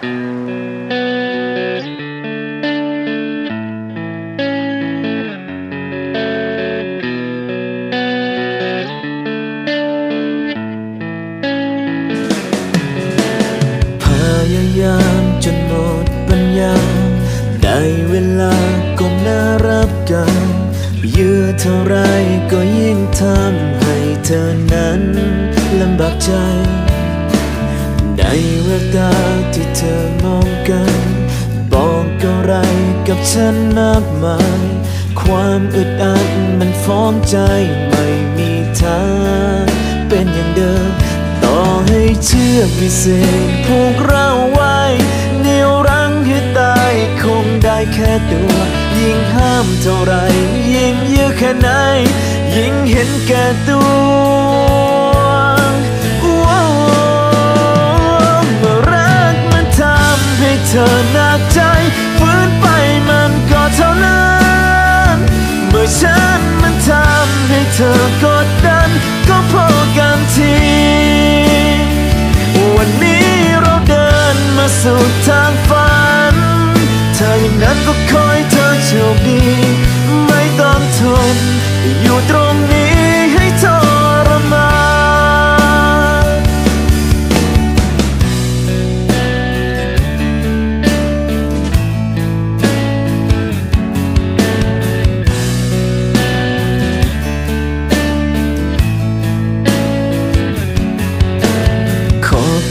พยายามจนหมดปัญญาได้เวลาก้มหน้ารับกันยื้อเท่าไรก็ยิ่งทำให้เธอนั้นลำบากใจ ในแววตาที่เธอมองกัน บอกอะไรกับฉันมากมาย ความอึดอัดมันฟ้องใจไม่มีทางเป็นอย่างเดิม ต่อให้เชื่อกวิเศษผูกเราไว้เหนียวรั้งให้ตายคงได้แค่ตัว ยิ่งห้ามเท่าไร ยิ่งยื้อแค่ไหน ยิ่งเห็นแก่ตัวว้ เธอหนักใจฟื้นไปมันก็เท่านั้นเมื่อฉันมันทำให้เธอกดดัน ก็พอกันทีวันนี้เราเดินมาสู่ทางฝันถ้าอย่างนั้นก็คอยเธอโชคดี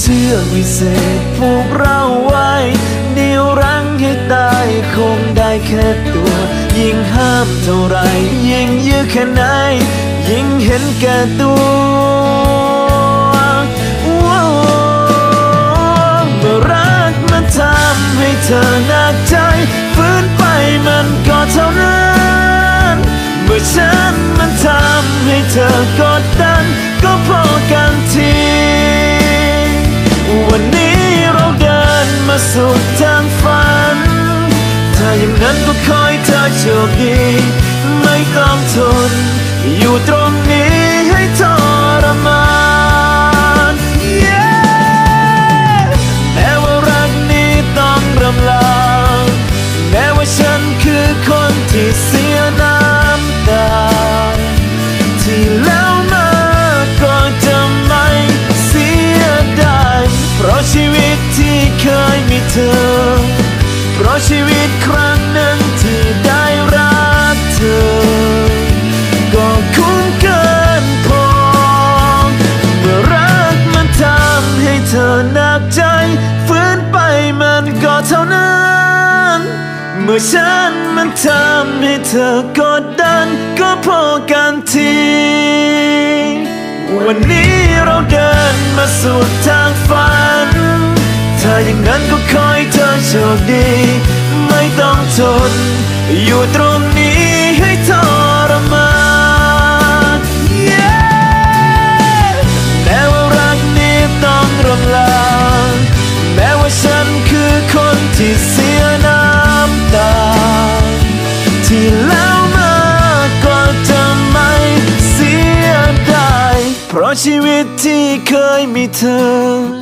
เชื่อวิเศษผูกเราไว้เดียวรั้งให้ตายคงได้แค่ตัว ยิ่งห้ามเท่าไร ยิ่งยื้อแค่ไหน ยิ่งเห็นแก่ตัวเมื่อรักมันทำให้เธอหนักใจฝืนไปมันก็เท่านั้นเมื่อฉันมันทำให้เธอกดดันก็พอ มาสุดทางฝัน ถ้าอย่างนั้นก็คอให้เธอโชคดี ไม่ต้องทนอยู่ตรงนี้ มีเธอ เพราะชีวิตครั้งหนึ่งที่ได้รักเธอ ก็คุ้มเกินพอ เมื่อรักมันทำให้เธอหนักใจฝืนไปมันก็เท่านั้น เมื่อฉันมันทำให้เธอกดดัน ก็พอกันทีวันนี้เราเดินมาสู่ทางฝัน อย่างนั้นก็ขอให้เธอโชคดี ไม่ต้องทน อยู่ตรงนี้ให้ทรมาน Yeah แม้ว่ารักนี้ต้องรำลา แม้ว่าฉันคือคนที่เสียน้ำตา ที่แล้วมา ก็จะไม่เสียดายเพราะชีวิตที่เคยมีเธอ